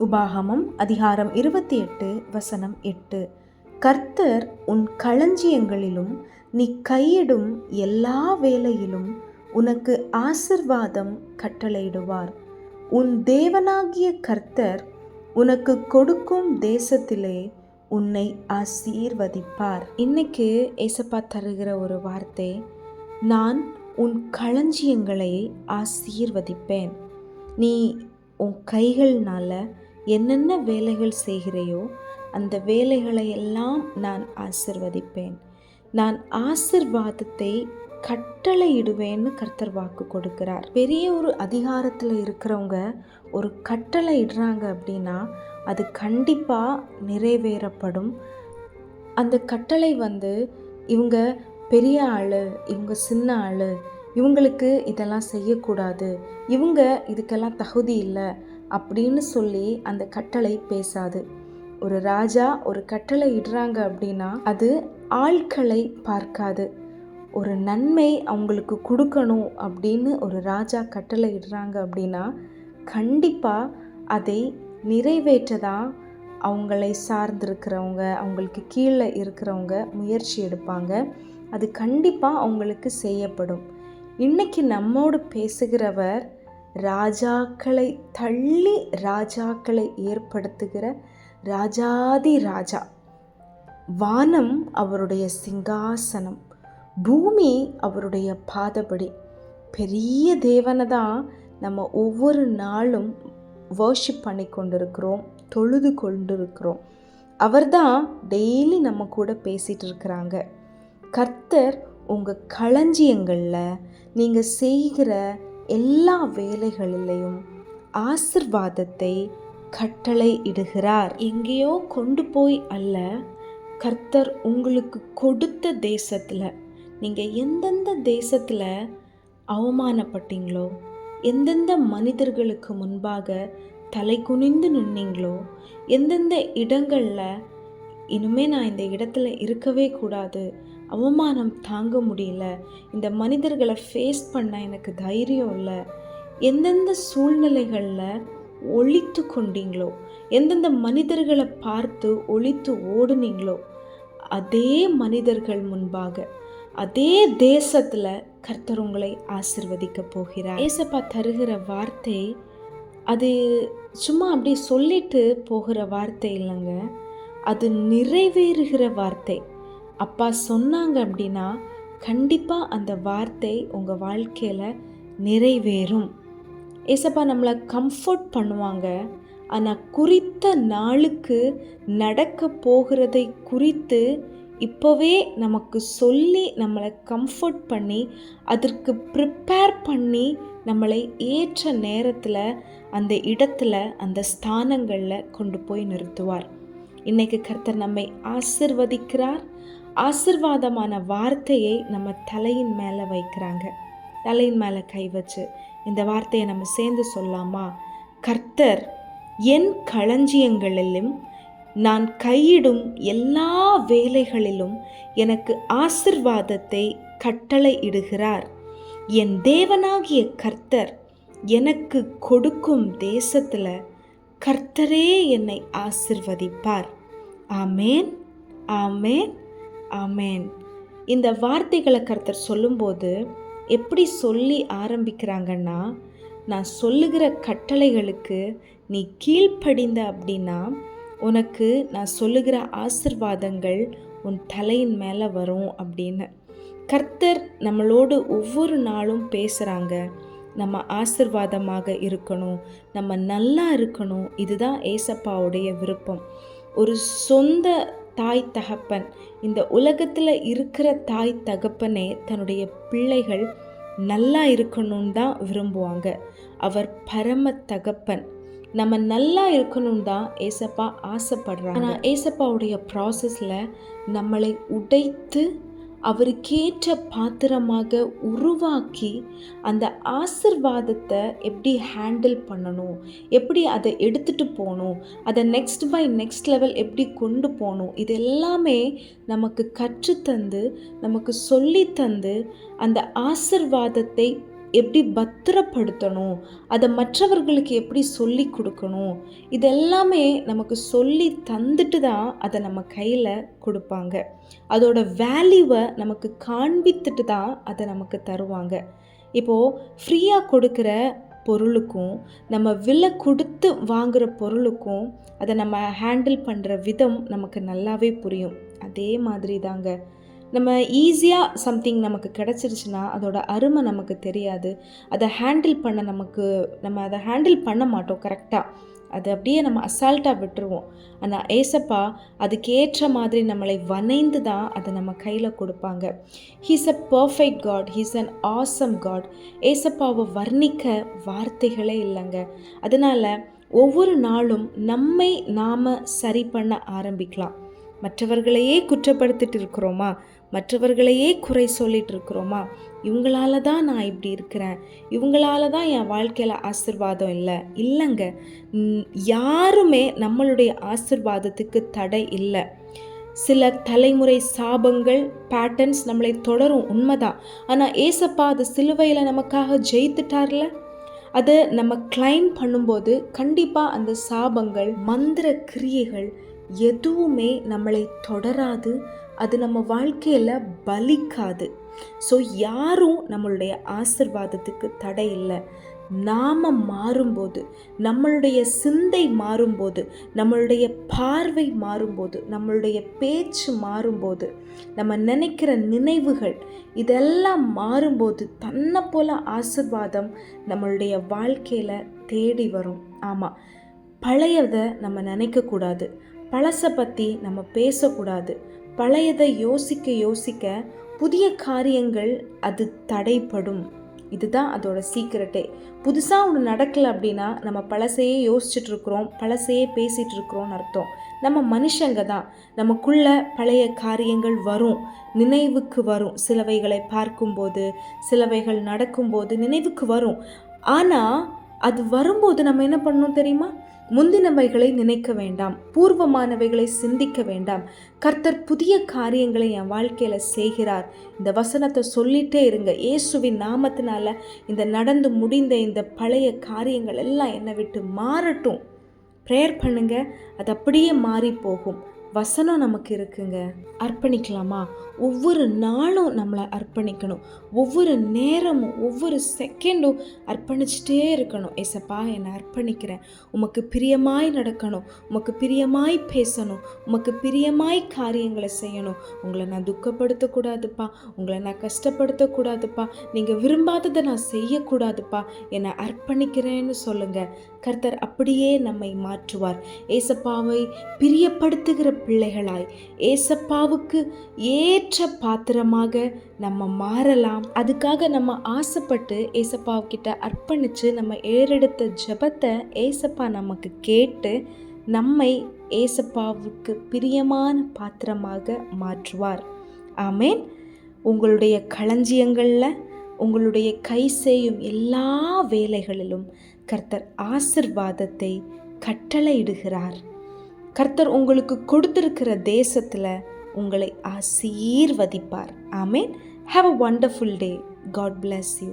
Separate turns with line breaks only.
உபாகமம் அதிகாரம் இருபத்தி எட்டு வசனம் எட்டு. கர்த்தர் உன் களஞ்சியங்களிலும் நீ கையிடும் எல்லா வேலையிலும் உனக்கு ஆசிர்வாதம் கட்டளையிடுவார். உன் தேவனாகிய கர்த்தர் உனக்கு கொடுக்கும் தேசத்திலே உன்னை ஆசீர்வதிப்பார். இன்னைக்கு ஏசப்பா தருகிற ஒரு வார்த்தை நான் உன் களஞ்சியங்களை ஆசீர்வதிப்பேன். நீ உன் கைகள்னால என்னென்ன வேலைகள் செய்கிறையோ அந்த வேலைகளை எல்லாம் நான் ஆசிர்வதிப்பேன். நான் ஆசிர்வாதத்தை கட்டளையிடுவேன்னு கர்த்தர் வாக்கு கொடுக்கிறார். பெரிய ஒரு அதிகாரத்தில் இருக்கிறவங்க ஒரு கட்டளை இடுறாங்க அப்படின்னா அது கண்டிப்பாக நிறைவேறப்படும். அந்த கட்டளை வந்து இவங்க பெரிய ஆள் இவங்க சின்ன ஆள் இவங்களுக்கு இதெல்லாம் செய்யக்கூடாது. இவங்க இதுக்கெல்லாம் தகுதி இல்லை. அப்படின்னு சொல்லி அந்த கட்டளை பேசாது. ஒரு ராஜா ஒரு கட்டளை இடுறாங்க அப்படின்னா அது ஆட்களை பார்க்காது. ஒரு நன்மை அவங்களுக்கு கொடுக்கணும் அப்படின்னு ஒரு ராஜா கட்டளை இடுறாங்க அப்படின்னா கண்டிப்பாக அதை நிறைவேற்ற தான் அவங்களை சார்ந்திருக்கிறவங்க அவங்களுக்கு கீழே இருக்கிறவங்க முயற்சி எடுப்பாங்க. அது கண்டிப்பாக அவங்களுக்கு செய்யப்படும். இன்னைக்கு நம்மோடு பேசுகிறவர் ராஜாக்களை தள்ளி ராஜாக்களை ஏற்படுத்துகிற ராஜாதி ராஜா. வானம் அவருடைய சிங்காசனம் பூமி அவருடைய பாதபடி. பெரிய தேவனை தான் நம்ம ஒவ்வொரு நாளும் வர்ஷிப் பண்ணி கொண்டிருக்கிறோம் தொழுது கொண்டிருக்கிறோம். அவர் தான் டெய்லி நம்ம கூட பேசிகிட்டு இருக்கிறாங்க. கர்த்தர் உங்கள் களஞ்சியங்களில் நீங்கள் செய்கிற எல்லா வேலைகளிலையும் ஆசிர்வாதத்தை கட்டளை இடுகிறார். எங்கேயோ கொண்டு போய் அல்ல கர்த்தர் உங்களுக்கு கொடுத்த தேசத்தில் நீங்கள் எந்தெந்த தேசத்தில் அவமானப்பட்டீங்களோ எந்தெந்த மனிதர்களுக்கு முன்பாக தலை குனிந்து நின்னீங்களோ எந்தெந்த இடங்களில் இனிமே நான் இந்த இடத்துல இருக்கவே கூடாது அவமானம் தாங்க முடியல. இந்த மனிதர்களை ஃபேஸ் பண்ண எனக்கு தைரியம் இல்லை. எந்தெந்த சூழ்நிலைகளில் ஒழித்து கொண்டீங்களோ எந்தெந்த மனிதர்களை பார்த்து ஒழித்து ஓடுனீங்களோ அதே மனிதர்கள் முன்பாக அதே தேசத்தில் கர்த்தர் உங்களை ஆசிர்வதிக்க போகிறார். ஏசப்பா தருகிற வார்த்தை அது சும்மா அப்படி சொல்லிட்டு போகிற வார்த்தை இல்லைங்க. அது நிறைவேறுகிற வார்த்தை. அப்பா சொன்னாங்க அப்படின்னா கண்டிப்பாக அந்த வார்த்தை உங்கள் வாழ்க்கையில் நிறைவேறும். ஏசப்பா நம்மளை கம்ஃபர்ட் பண்ணுவாங்க. ஆனால் குறித்த நாளுக்கு நடக்க போகிறதை குறித்து இப்போவே நமக்கு சொல்லி நம்மளை கம்ஃபர்ட் பண்ணி அதற்கு ப்ரிப்பேர் பண்ணி நம்மளை ஏற்ற நேரத்தில் அந்த இடத்துல அந்த ஸ்தானங்களில் கொண்டு போய் நிறுத்துவார். இன்றைக்கு கர்த்தர் நம்மை ஆசிர்வதிக்கிறார். ஆசிர்வாதமான வார்த்தையை நம்ம தலையின் மேலே வைக்கிறாங்க. தலையின் மேலே கை வச்சு இந்த வார்த்தையை நம்ம சேர்ந்து சொல்லாமா? கர்த்தர் என் களஞ்சியங்களிலும் நான் கையிடும் எல்லா வேலைகளிலும் எனக்கு ஆசிர்வாதத்தை கட்டளை இடுகிறார் என் தேவனாகிய கர்த்தர் எனக்கு கொடுக்கும் தேசத்தில் கர்த்தரே என்னை ஆசிர்வதிப்பார். ஆமேன் ஆமேன். ஆமேன். இந்த வார்த்தைகளை கர்த்தர் சொல்லும்போது எப்படி சொல்லி ஆரம்பிக்கிறாங்கன்னா நான் சொல்லுகிற கட்டளைகளுக்கு நீ கீழ்ப்படிந்த அப்படின்னா உனக்கு நான் சொல்லுகிற ஆசிர்வாதங்கள் உன் தலையின் மேலே வரும் அப்படின்னு. கர்த்தர் நம்மளோடு ஒவ்வொரு நாளும் பேசுகிறாங்க நம்ம ஆசிர்வாதமாக இருக்கணும். நம்ம நல்லா இருக்கணும். இதுதான் ஏசப்பாவுடைய விருப்பம். ஒரு சொந்த தாய் தகப்பன். இந்த உலகத்தில் இருக்கிற தாய் தகப்பனே தன்னுடைய பிள்ளைகள் நல்லா இருக்கணும்னு தான் விரும்புவாங்க. அவர் பரம தகப்பன். நம்ம நல்லா இருக்கணும் தான் ஏசப்பா ஆசைப்படுறாங்க. ஆனால் ஏசப்பாவுடைய ப்ராசஸில் நம்மளை உடைத்து அவருக்கேற்ற பாத்திரமாக உருவாக்கி அந்த ஆசிர்வாதத்தை எப்படி ஹேண்டில் பண்ணணும் எப்படி அதை எடுத்துகிட்டு போகணும் அதை நெக்ஸ்ட் பை நெக்ஸ்ட் லெவல் எப்படி கொண்டு போகணும் இது எல்லாமே நமக்கு கற்றுத்தந்து நமக்கு சொல்லித்தந்து அந்த ஆசிர்வாதத்தை எப்படி பத்திரப்படுத்தணும்? அதை மற்றவர்களுக்கு எப்படி சொல்லி கொடுக்கணும்? இதெல்லாமே நமக்கு சொல்லி தந்துட்டு தான் அதை நம்ம கையில் கொடுப்பாங்க. அதோட வேல்யூவை நமக்கு காண்பித்துட்டு தான் அதை நமக்கு தருவாங்க. இப்போது ஃப்ரீயாக கொடுக்குற பொருளுக்கும் நம்ம விலை கொடுத்து வாங்குகிற பொருளுக்கும் அதை நம்ம ஹேண்டில் பண்ணுற விதம் நமக்கு நல்லாவே புரியும். அதே மாதிரி தாங்க. நம்ம ஈஸியாக சம்திங் நமக்கு கிடச்சிருச்சுன்னா அதோட அருமை நமக்கு தெரியாது. அதை ஹேண்டில் பண்ண நமக்கு நம்ம அதை ஹேண்டில் பண்ண மாட்டோம் கரெக்டாக அது அப்படியே நம்ம அசால்ட்டாக விட்டுருவோம். ஆனால் ஏசப்பா அதுக்கேற்ற மாதிரி நம்மளை வனைந்து தான் அதை நம்ம கையில் கொடுப்பாங்க. He's a perfect God he's an awesome God ஏசப்பாவை வர்ணிக்க வார்த்தைகளே இல்லைங்க. அதனால் ஒவ்வொரு நாளும் நம்மை நாம் சரி பண்ண ஆரம்பிக்கலாம். மற்றவர்களையே குற்றப்படுத்திட்டு இருக்கிறோமா? மற்றவர்களையே குறை சொல்லிட்டு இருக்கிறோமா இவங்களால தான் நான் இப்படி இருக்கிறேன். இவங்களால தான் என் வாழ்க்கையில் ஆசிர்வாதம் இல்லை. இல்லைங்க. யாருமே நம்மளுடைய ஆசிர்வாதத்துக்கு தடை இல்லை. சில தலைமுறை சாபங்கள் பேட்டர்ன்ஸ் நம்மளை தொடரும் உண்மைதான். ஆனால் ஏசப்பா அது சிலுவையில் நமக்காக ஜெயித்துட்டார்ல? அதை நம்ம கிளைம் பண்ணும்போது கண்டிப்பாக அந்த சாபங்கள் மந்திர கிரியைகள் எதுவுமே நம்மளை தொடராது. அது நம்ம வாழ்க்கையில் பலிக்காது. ஸோ யாரும் நம்மளுடைய ஆசிர்வாதத்துக்கு தடை இல்லை. நாம் மாறும்போது நம்மளுடைய சிந்தை மாறும்போது நம்மளுடைய பார்வை மாறும்போது நம்மளுடைய பேச்சு மாறும்போது நம்ம நினைக்கிற நினைவுகள் இதெல்லாம் மாறும்போது தன்னை போல ஆசிர்வாதம் நம்மளுடைய வாழ்க்கையில் தேடி வரும். ஆமாம் பழையதை நம்ம நினைக்கக்கூடாது. பழசை பற்றி நம்ம பேசக்கூடாது. பழையதை யோசிக்க யோசிக்க புதிய காரியங்கள் அது தடைப்படும் இதுதான் அதோட சீக்கிரட்டே. புதுசாக ஒன்று நடக்கலை அப்படின்னா நம்ம பழசையே யோசிச்சுட்டு இருக்கிறோம் பழசையே பேசிகிட்டு இருக்கிறோம்னு அர்த்தம். நம்ம மனுஷங்க தான். நமக்குள்ள பழைய காரியங்கள் வரும். நினைவுக்கு வரும். சிலவைகளை பார்க்கும்போது சிலவைகள் நடக்கும்போது நினைவுக்கு வரும். ஆனால் அது வரும்போது நம்ம என்ன பண்ணணும் தெரியுமா? முந்தினவைகளை நினைக்க வேண்டாம் பூர்வமானவைகளை சிந்திக்க வேண்டாம். கர்த்தர் புதிய காரியங்களை என் வாழ்க்கையில் செய்கிறார். இந்த வசனத்தை சொல்லிட்டே இருங்க. இயேசுவின் நாமத்தினால இந்த நடந்து முடிந்த இந்த பழைய காரியங்கள் எல்லாம் என்னை விட்டு மாறட்டும். ப்ரேயர் பண்ணுங்க. அது அப்படியே மாறி போகும். வசனம் நமக்கு இருக்குங்க. அர்ப்பணிக்கலாமா? ஒவ்வொரு நாளும் நம்மளை அர்ப்பணிக்கணும். ஒவ்வொரு நேரமும் ஒவ்வொரு செகண்டும் அர்ப்பணிச்சிட்டே இருக்கணும். ஏசப்பா என்னை அர்ப்பணிக்கிறேன். உமக்கு பிரியமாய் நடக்கணும். உமக்கு பிரியமாய் பேசணும். உமக்கு பிரியமாய் காரியங்களை செய்யணும். உங்களை நான் துக்கப்படுத்தக்கூடாதுப்பா. உங்களை நான் கஷ்டப்படுத்தக்கூடாதுப்பா. நீங்கள் விரும்பாததை நான் செய்யக்கூடாதுப்பா. என்னை அர்ப்பணிக்கிறேன்னு சொல்லுங்கள் கர்த்தர் அப்படியே நம்மை மாற்றுவார். ஏசப்பாவை பிரியப்படுத்துகிற பிள்ளைகளாய் ஏசப்பாவுக்கு ஏற்ற பாத்திரமாக நம்ம மாறலாம். அதுக்காக நம்ம ஆசைப்பட்டு ஏசப்பாவுக்கிட்ட அர்ப்பணித்து நம்ம ஏறெடுத்த ஜபத்தை ஏசப்பா நமக்கு கேட்டு நம்மை ஏசப்பாவுக்கு பிரியமான பாத்திரமாக மாற்றுவார். ஆமேன். உங்களுடைய களஞ்சியங்களில் உங்களுடைய கை செய்யும் எல்லா வேலைகளிலும் கர்த்தர் ஆசிர்வாதத்தை கட்டளையிடுகிறார். கர்த்தர் உங்களுக்கு கொடுத்திருக்கிற தேசத்தில் உங்களை ஆசீர்வதிப்பார். ஆமேன். Have a wonderful day God bless you